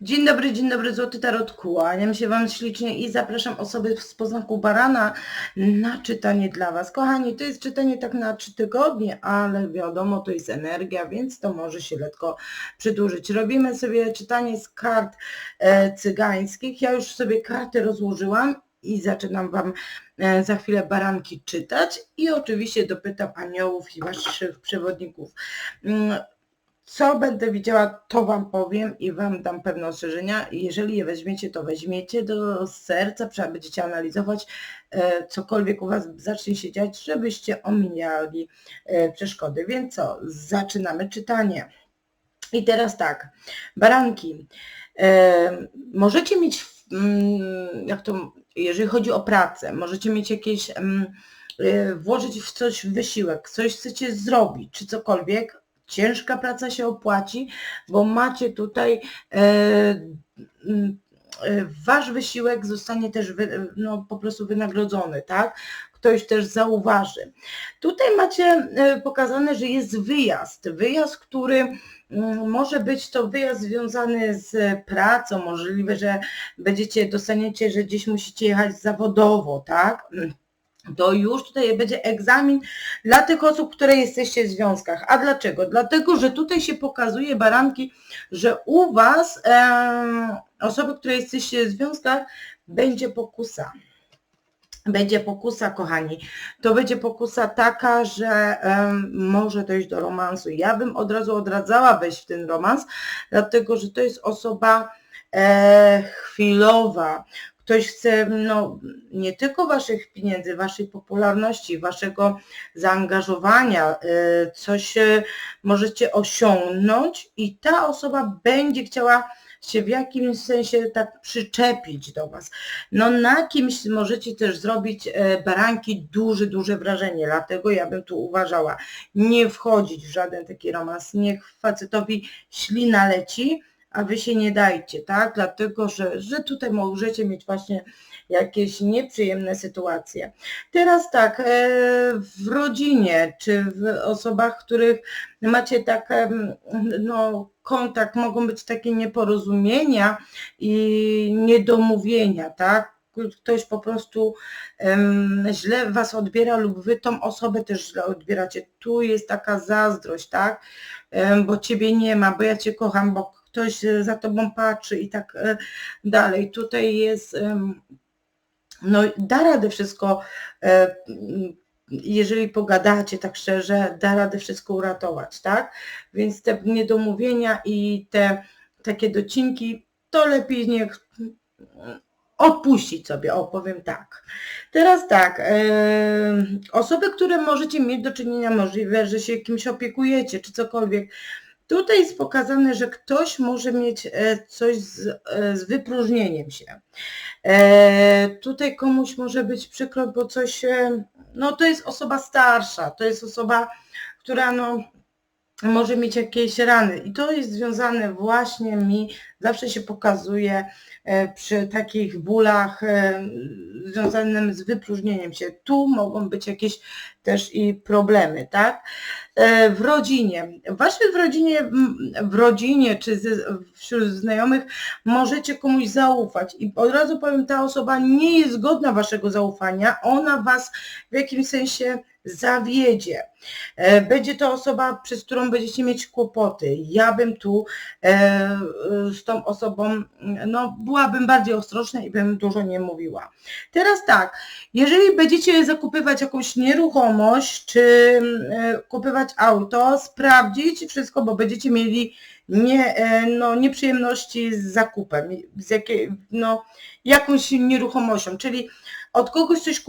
Dzień dobry, dzień dobry, Złoty Tarot. Kłaniam się Wam ślicznie i zapraszam osoby z poznaku Barana na czytanie dla Was. Kochani, to jest czytanie tak na trzy tygodnie, ale wiadomo, to jest energia, więc to może się lekko przedłużyć. Robimy sobie czytanie z kart e, cygańskich. Ja już sobie karty rozłożyłam i zaczynam Wam e, za chwilę baranki czytać i oczywiście dopytam aniołów i Waszych przewodników. Co będę widziała, to Wam powiem i Wam dam pewne ostrzeżenia. Jeżeli je weźmiecie, to weźmiecie do serca, trzeba będziecie analizować, e, cokolwiek u Was zacznie się dziać, żebyście omijali e, przeszkody. Więc co, zaczynamy czytanie. I teraz tak, baranki. E, możecie mieć, mm, jak to, jeżeli chodzi o pracę, możecie mieć jakieś, mm, włożyć w coś wysiłek, coś chcecie zrobić, czy cokolwiek, ciężka praca się opłaci, bo macie tutaj e, e, wasz wysiłek zostanie też no, po prostu wynagrodzony, tak? Ktoś też zauważy. Tutaj macie e, pokazane, że jest wyjazd. Wyjazd, który mm, może być to wyjazd związany z pracą, możliwe, że będziecie, dostaniecie, że gdzieś musicie jechać zawodowo, tak? To już tutaj będzie egzamin dla tych osób, które jesteście w związkach. A dlaczego? Dlatego, że tutaj się pokazuje baranki, że u Was e, osoby, które jesteście w związkach, będzie pokusa. Będzie pokusa, kochani. To będzie pokusa taka, że e, może dojść do romansu. Ja bym od razu odradzała wejść w ten romans, dlatego, że to jest osoba e, chwilowa, ktoś chce no, nie tylko waszych pieniędzy, waszej popularności, waszego zaangażowania, y, coś y, możecie osiągnąć i ta osoba będzie chciała się w jakimś sensie tak przyczepić do Was. No na kimś możecie też zrobić y, baranki duże, duże wrażenie, dlatego ja bym tu uważała, nie wchodzić w żaden taki romans, niech facetowi ślina leci, a wy się nie dajcie, tak? Dlatego, że, że tutaj możecie mieć właśnie jakieś nieprzyjemne sytuacje. Teraz tak, e, w rodzinie, czy w osobach, których macie tak, no, kontakt, mogą być takie nieporozumienia i niedomówienia, tak? ktoś po prostu um, źle was odbiera lub wy tą osobę też źle odbieracie. Tu jest taka zazdrość, tak? Um, bo ciebie nie ma, bo ja cię kocham, bo ktoś e, za tobą patrzy i tak e, dalej. Tutaj jest, no da radę wszystko, e, jeżeli pogadacie tak szczerze, da radę wszystko uratować, tak? Więc te niedomówienia i te takie docinki, to lepiej niech odpuścić sobie, opowiem tak. Teraz tak, osoby, które możecie mieć do czynienia, możliwe, że się kimś opiekujecie, czy cokolwiek, Tutaj jest pokazane, że ktoś może mieć e, coś z, e, z wypróżnieniem się. E, tutaj komuś może być przykro, bo coś, no to jest osoba starsza, to jest osoba, która no, może mieć jakieś rany. I to jest związane właśnie mi, zawsze się pokazuje przy takich bólach związanym z wypróżnieniem się. Tu mogą być jakieś też i problemy, tak? E, w rodzinie. Waszej w rodzinie, w rodzinie czy wśród znajomych możecie komuś zaufać i od razu powiem, ta osoba nie jest godna waszego zaufania, ona was w jakimś sensie zawiedzie. E, będzie to osoba, przez którą będziecie mieć kłopoty. Ja bym tu e, z tą osobą, no byłabym bardziej ostrożna i bym dużo nie mówiła. Teraz tak, jeżeli będziecie zakupywać jakąś nieruchomość, czy e, kupywać auto, sprawdzić wszystko, bo będziecie mieli nie, no, nieprzyjemności z zakupem, z jakiej, no, jakąś nieruchomością, czyli od kogoś coś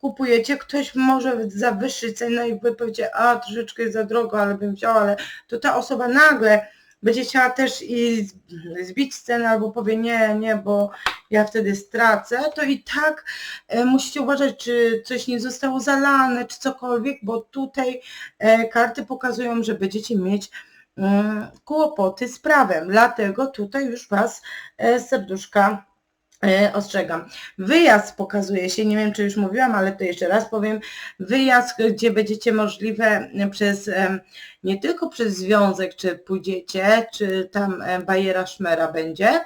kupujecie, ktoś może za wyższy cenę i wy powiecie, a troszeczkę jest za drogo, ale bym wziął, ale to ta osoba nagle będzie chciała też i zbić cenę albo powie nie, nie, bo ja wtedy stracę, to i tak e, musicie uważać, czy coś nie zostało zalane, czy cokolwiek, bo tutaj e, karty pokazują, że będziecie mieć mm, kłopoty z prawem, dlatego tutaj już Was e, serduszka E, ostrzegam. Wyjazd pokazuje się, nie wiem czy już mówiłam, ale to jeszcze raz powiem. Wyjazd, gdzie będziecie możliwe przez, nie tylko przez związek, czy pójdziecie, czy tam e, bajera szmera będzie,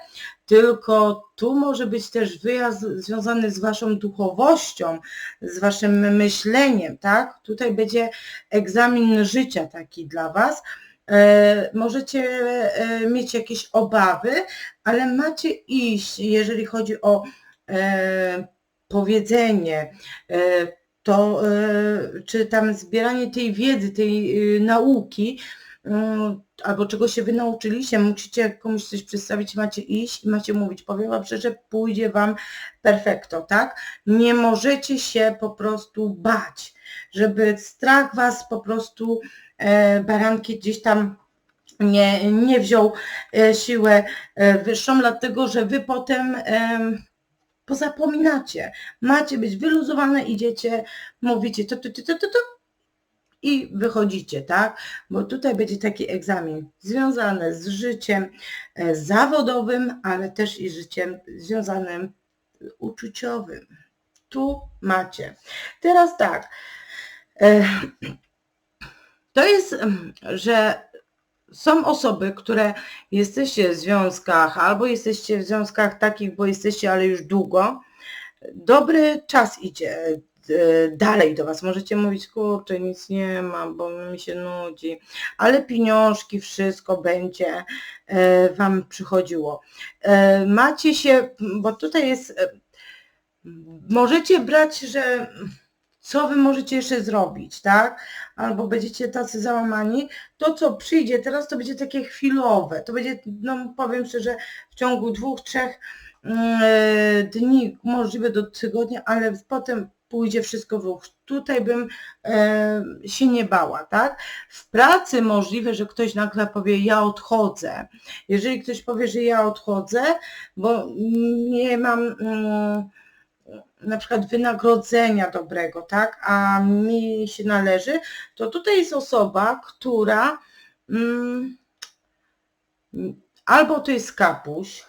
tylko tu może być też wyjazd związany z waszą duchowością, z waszym myśleniem, tak? Tutaj będzie egzamin życia taki dla was. E, możecie e, mieć jakieś obawy, ale macie iść, jeżeli chodzi o e, powiedzenie, to czy tam zbieranie tej wiedzy, tej nauki, albo czego się wy nauczyliście, musicie komuś coś przedstawić, macie iść i macie mówić. Powiem wam szczerze, pójdzie wam perfekto, tak? Nie możecie się po prostu bać, żeby strach was po prostu baranki gdzieś tam nie, nie wziął e, siłę e, wyższą, dlatego że wy potem pozapominacie. Macie być wyluzowane, idziecie, mówicie to, to, to, to, to, to i wychodzicie, tak? Bo tutaj będzie taki egzamin związany z życiem zawodowym, ale też i życiem związanym uczuciowym. Tu macie. Teraz tak. To jest, że są osoby, które jesteście w związkach, albo jesteście w związkach takich, bo jesteście, ale już długo. Dobry czas idzie e, dalej do Was. Możecie mówić, kurczę, nic nie ma, bo mi się nudzi, ale pieniążki, wszystko będzie e, Wam przychodziło. E, macie się, bo tutaj jest, możecie brać, że co wy możecie jeszcze zrobić, tak? Albo będziecie tacy załamani, to co przyjdzie teraz, to będzie takie chwilowe. To będzie, no powiem szczerze, w ciągu dwóch, trzech yy, dni, możliwe do tygodnia, ale potem pójdzie wszystko w ruch. Tutaj bym e, się nie bała, tak? W pracy możliwe, że ktoś nagle powie, ja odchodzę. Jeżeli ktoś powie, że ja odchodzę, bo nie mam... Mm, na przykład wynagrodzenia dobrego, tak, a mi się należy, to tutaj jest osoba, która mm, albo to jest kapuś,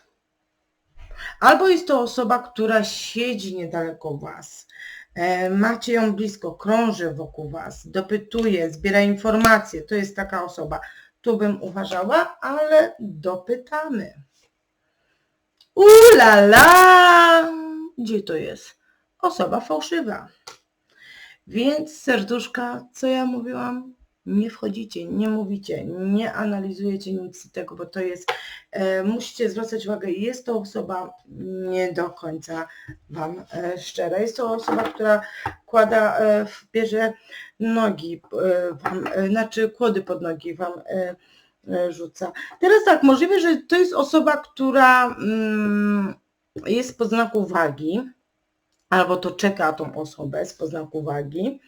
albo jest to osoba, która siedzi niedaleko Was, e, macie ją blisko, krąży wokół Was, dopytuje, zbiera informacje, to jest taka osoba. Tu bym uważała, ale dopytamy. Ulala! Gdzie to jest? Osoba fałszywa. Więc serduszka, co ja mówiłam? Nie wchodzicie, nie mówicie, nie analizujecie nic tego, bo to jest, e, musicie zwracać uwagę, jest to osoba nie do końca Wam e, szczera. Jest to osoba, która kłada, e, bierze nogi e, Wam, e, znaczy kłody pod nogi Wam e, e, rzuca. Teraz tak, możliwe, że to jest osoba, która mm, jest pod znaku wagi, albo to czeka tą osobę z poznaku uwagi.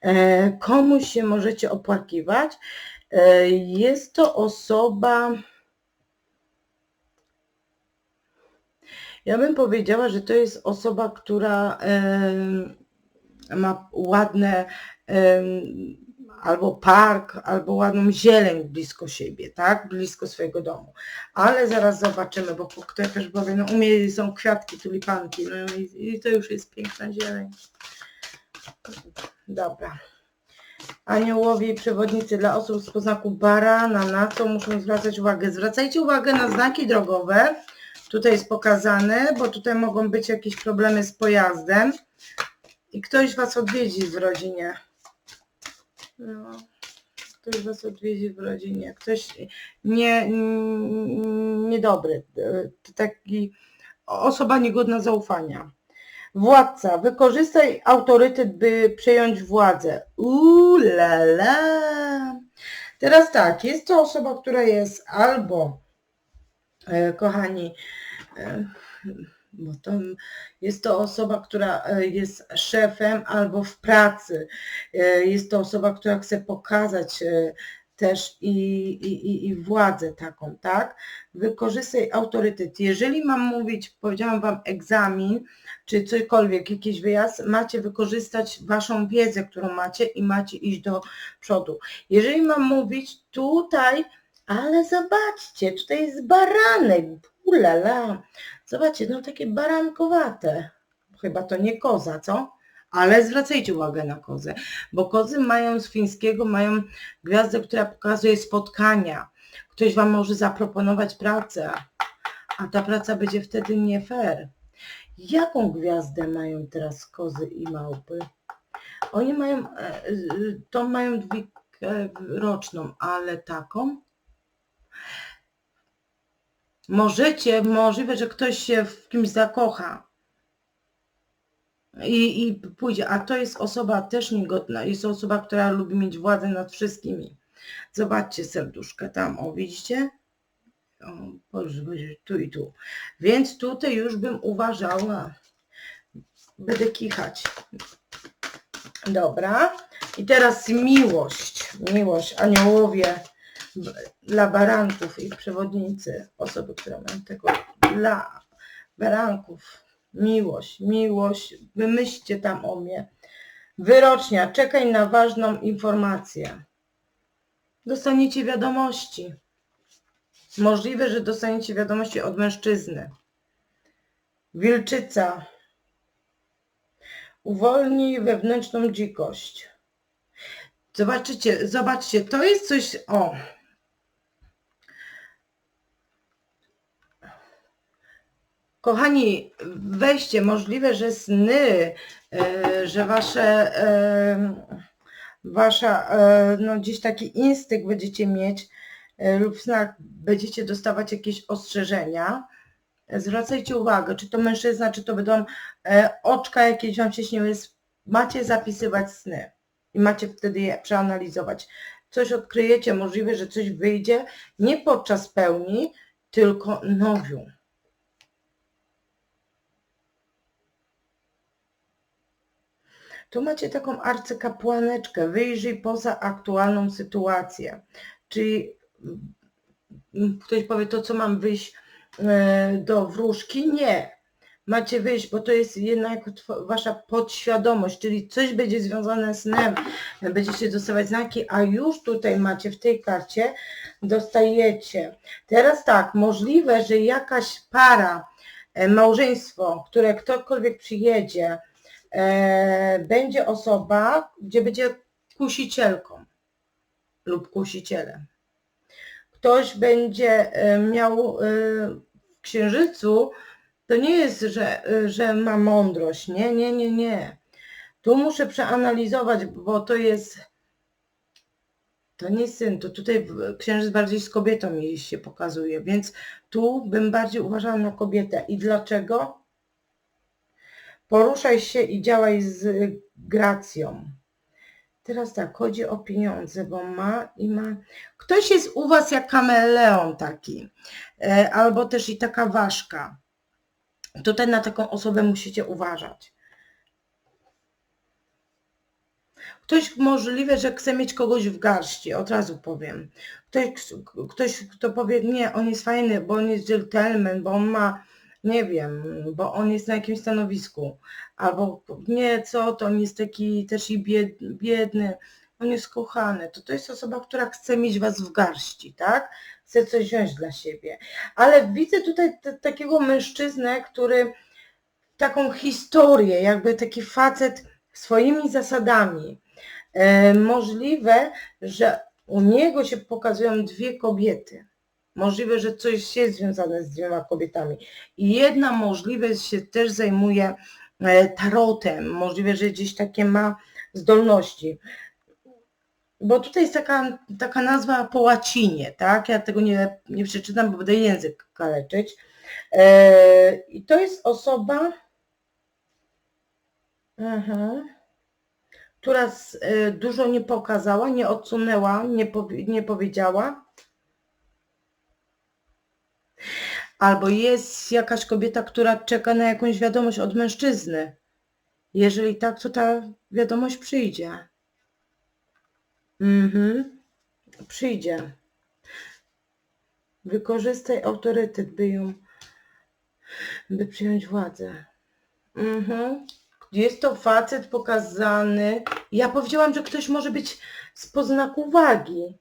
E, komuś się możecie opłakiwać. E, jest to osoba, ja bym powiedziała, że to jest osoba, która ma ładne albo park, albo ładną zieleń blisko siebie, tak? Blisko swojego domu. Ale zaraz zobaczymy, bo ktoś też powie, no u mnie są kwiatki, tulipanki, no i, i to już jest piękna zieleń. Dobra. Aniołowie i przewodnicy dla osób z poznaku barana, na co muszą zwracać uwagę? Zwracajcie uwagę na znaki drogowe. Tutaj jest pokazane, bo tutaj mogą być jakieś problemy z pojazdem i ktoś Was odwiedzi w rodzinie. No, ktoś was odwiedzi w rodzinie, ktoś nie, niedobry, taki osoba niegodna zaufania. Władca, wykorzystaj autorytet, by przejąć władzę. Uuu, la, la. Teraz tak, jest to osoba, która jest albo, e, kochani, e, bo to jest to osoba, która e, jest szefem albo w pracy. E, jest to osoba, która chce pokazać e, też i, i, i władzę taką, tak? Wykorzystaj autorytet. Jeżeli mam mówić, powiedziałam Wam egzamin, czy cokolwiek, jakiś wyjazd, macie wykorzystać Waszą wiedzę, którą macie i macie iść do przodu. Jeżeli mam mówić tutaj, ale zobaczcie, tutaj jest baranek, ulala, Zobaczcie, no takie barankowate. Chyba to nie koza, co? Ale zwracajcie uwagę na kozę, bo kozy mają z fińskiego, mają gwiazdę, która pokazuje spotkania. Ktoś Wam może zaproponować pracę, a ta praca będzie wtedy nie fair. Jaką gwiazdę mają teraz kozy i małpy? Oni mają, e, e, to mają dwie e, roczną, ale taką. Możecie, możliwe, że ktoś się w kimś zakocha i, i pójdzie, a to jest osoba też niegodna, jest osoba, która lubi mieć władzę nad wszystkimi. Zobaczcie serduszkę tam, o widzicie? O, tu i tu. Więc tutaj już bym uważała, będę kichać. Dobra. I teraz miłość. Miłość, aniołowie dla baranków i przewodnicy, osoby, które mają tego dla baranków. Miłość, miłość, wymyślcie tam o mnie. Wyrocznia, czekaj na ważną informację. Dostaniecie wiadomości. Możliwe, że dostaniecie wiadomości od mężczyzny. Wilczyca. Uwolnij wewnętrzną dzikość. Zobaczycie, zobaczcie, to jest coś, o. Kochani, weźcie, możliwe, że sny, e, że wasze, e, wasza, e, no gdzieś taki instynkt będziecie mieć lub w snach będziecie dostawać jakieś ostrzeżenia. Zwracajcie uwagę, czy to mężczyzna, czy to będą oczka jakieś wam się śniły, macie zapisywać sny i macie wtedy je przeanalizować. Coś odkryjecie, możliwe, że coś wyjdzie nie podczas pełni, tylko nowiu. Tu macie taką arcykapłaneczkę, wyjrzyj poza aktualną sytuację. Czyli mm, ktoś powie, to co mam wyjść e, do wróżki? Nie. Macie wyjść, bo to jest jednak wasza podświadomość, czyli coś będzie związane z snem, będziecie dostawać znaki, a już tutaj macie w tej karcie, dostajecie. Teraz tak, możliwe, że jakaś para, e, małżeństwo, które ktokolwiek przyjedzie, będzie osoba, gdzie będzie kusicielką lub kusicielem. Ktoś będzie e, miał e, w księżycu, to nie jest, że, e, że ma mądrość. Nie, nie, nie, nie. Tu muszę przeanalizować, bo to jest. To nie syn, to tutaj księżyc bardziej z kobietą mi się pokazuje, więc tu bym bardziej uważała na kobietę. I dlaczego? Poruszaj się i działaj z gracją. Teraz tak, chodzi o pieniądze, bo ma i ma. Ktoś jest u Was jak kameleon taki, e, albo też i taka ważka. Tutaj na taką osobę musicie uważać. Ktoś możliwe, że chce mieć kogoś w garści, od razu powiem. Ktoś, ktoś kto powie, nie, on jest fajny, bo on jest gentleman, bo on ma, nie wiem, bo on jest na jakimś stanowisku. Albo nie, co, to on jest taki też i bied- biedny, on jest kochany. To to jest osoba, która chce mieć Was w garści, tak? Chce coś wziąć dla siebie. Ale widzę tutaj takiego mężczyznę, który taką historię, jakby taki facet swoimi zasadami. E, możliwe, że u niego się pokazują dwie kobiety. Możliwe, że coś jest związane z dwiema kobietami. I jedna możliwe się też zajmuje e, tarotem. Możliwe, że gdzieś takie ma zdolności. Bo tutaj jest taka, taka nazwa po łacinie, tak? Ja tego nie, nie przeczytam, bo będę język kaleczyć. E, I to jest osoba, mhm, która e, dużo nie pokazała, nie odsunęła, nie, nie powiedziała. Albo jest jakaś kobieta, która czeka na jakąś wiadomość od mężczyzny. Jeżeli tak, to ta wiadomość przyjdzie. Mhm. Przyjdzie. Wykorzystaj autorytet, by ją, by przyjąć władzę. Mhm. Jest to facet pokazany. Ja powiedziałam, że ktoś może być z poznaku wagi.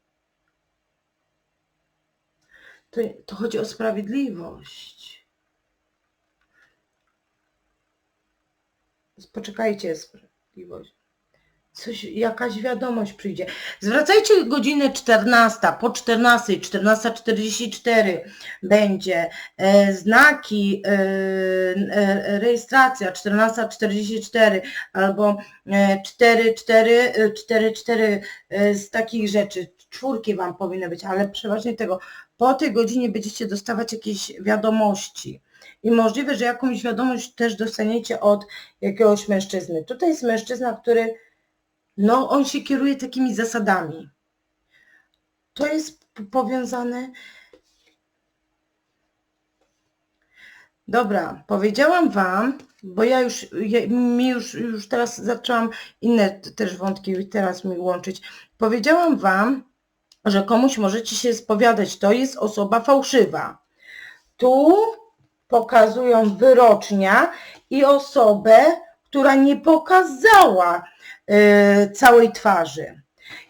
To, to chodzi o sprawiedliwość. Poczekajcie, sprawiedliwość. Coś, jakaś wiadomość przyjdzie. Zwracajcie godzinę 14, po 14, 14.44 będzie e, znaki, e, e, rejestracja 14.44 albo e, 4, 4, 4, 4 e, z takich rzeczy. Czwórki Wam powinny być, ale przeważnie tego. Po tej godzinie będziecie dostawać jakieś wiadomości. I możliwe, że jakąś wiadomość też dostaniecie od jakiegoś mężczyzny. Tutaj jest mężczyzna, który no on się kieruje takimi zasadami. To jest powiązane. Dobra, powiedziałam Wam, bo ja już, ja, mi już, już teraz zaczęłam inne też wątki teraz mi łączyć. Powiedziałam Wam, że komuś możecie się spowiadać, to jest osoba fałszywa. Tu pokazują wyrocznia i osobę, która nie pokazała e, całej twarzy.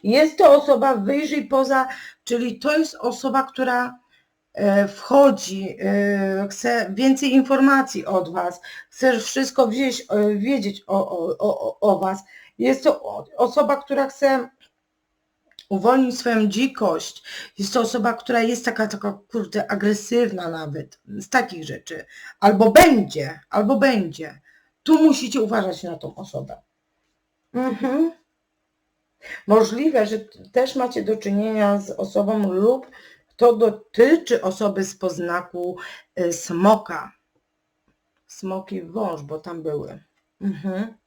Jest to osoba wyjrzyj poza, czyli to jest osoba, która e, wchodzi, e, chce więcej informacji od Was, chce wszystko wiedzieć o, o, o, o Was. Jest to osoba, która chce uwolnić swoją dzikość. Jest to osoba, która jest taka, taka kurde, agresywna nawet, z takich rzeczy. Albo będzie, albo będzie. Tu musicie uważać na tą osobę. Mhm. Możliwe, że też macie do czynienia z osobą lub to dotyczy osoby z poznaku y, smoka. Smoki wąż, bo tam były. Mhm.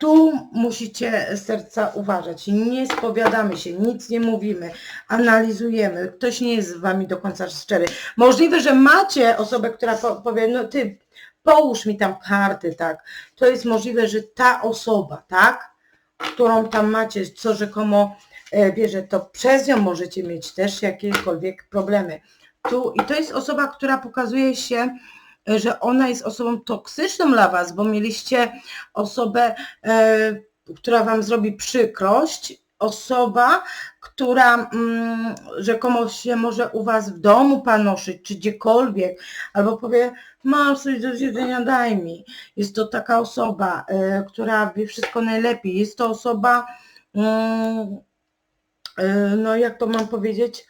Tu musicie serca uważać. Nie spowiadamy się, nic nie mówimy, analizujemy. Ktoś nie jest z wami do końca szczery. Możliwe, że macie osobę, która po, powie, no ty połóż mi tam karty, tak. To jest możliwe, że ta osoba, tak, którą tam macie, co rzekomo e, bierze, to przez nią możecie mieć też jakiekolwiek problemy. Tu, I to jest osoba, która pokazuje się, że ona jest osobą toksyczną dla Was, bo mieliście osobę, e, która Wam zrobi przykrość, osoba, która mm, rzekomo się może u Was w domu panoszyć, czy gdziekolwiek, albo powie, masz coś do zjedzenia, daj mi. Jest to taka osoba, e, która wie wszystko najlepiej. Jest to osoba, mm, e, no jak to mam powiedzieć,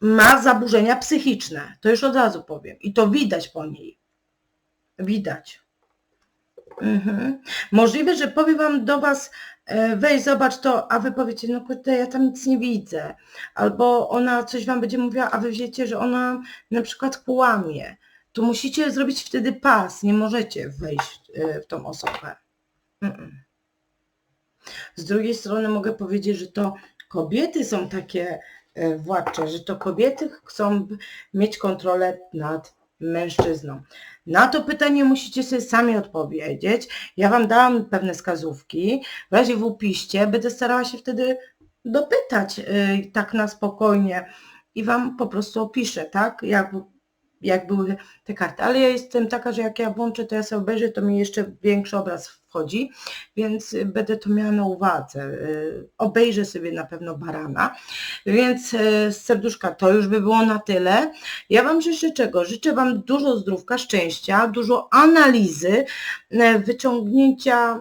ma zaburzenia psychiczne. To już od razu powiem. I to widać po niej. Widać. Mhm. Możliwe, że powie Wam do Was, e, weź zobacz to, a Wy powiecie, no kurde, ja tam nic nie widzę. Albo ona coś Wam będzie mówiła, a Wy wiecie, że ona na przykład kłamie. To musicie zrobić wtedy pas, nie możecie wejść e, w tą osobę. Mm-mm. Z drugiej strony mogę powiedzieć, że to kobiety są takie władcze, że to kobiety chcą mieć kontrolę nad mężczyzną. Na to pytanie musicie sobie sami odpowiedzieć. Ja Wam dałam pewne wskazówki. W razie w upiście będę starała się wtedy dopytać yy, tak na spokojnie i Wam po prostu opiszę, tak? Jak, jak były te karty. Ale ja jestem taka, że jak ja włączę, to ja sobie obejrzę, to mi jeszcze większy obraz wchodzi, więc y, będę to miała na uwadze. Yy, Obejrzę sobie na pewno barana. Więc z serduszka to już by było na tyle. Ja Wam życzę czego? Życzę Wam dużo zdrówka, szczęścia, dużo analizy, e, wyciągnięcia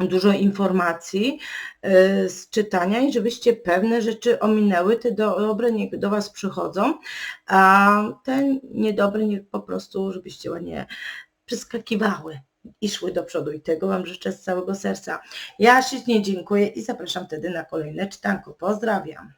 dużo informacji e, z czytania i żebyście pewne rzeczy ominęły, te do- dobre niech do Was przychodzą, a te niedobre niech po prostu, żebyście ładnie przeskakiwały i szły do przodu i tego Wam życzę z całego serca. Ja ślicznie dziękuję i zapraszam wtedy na kolejne czytanko. Pozdrawiam.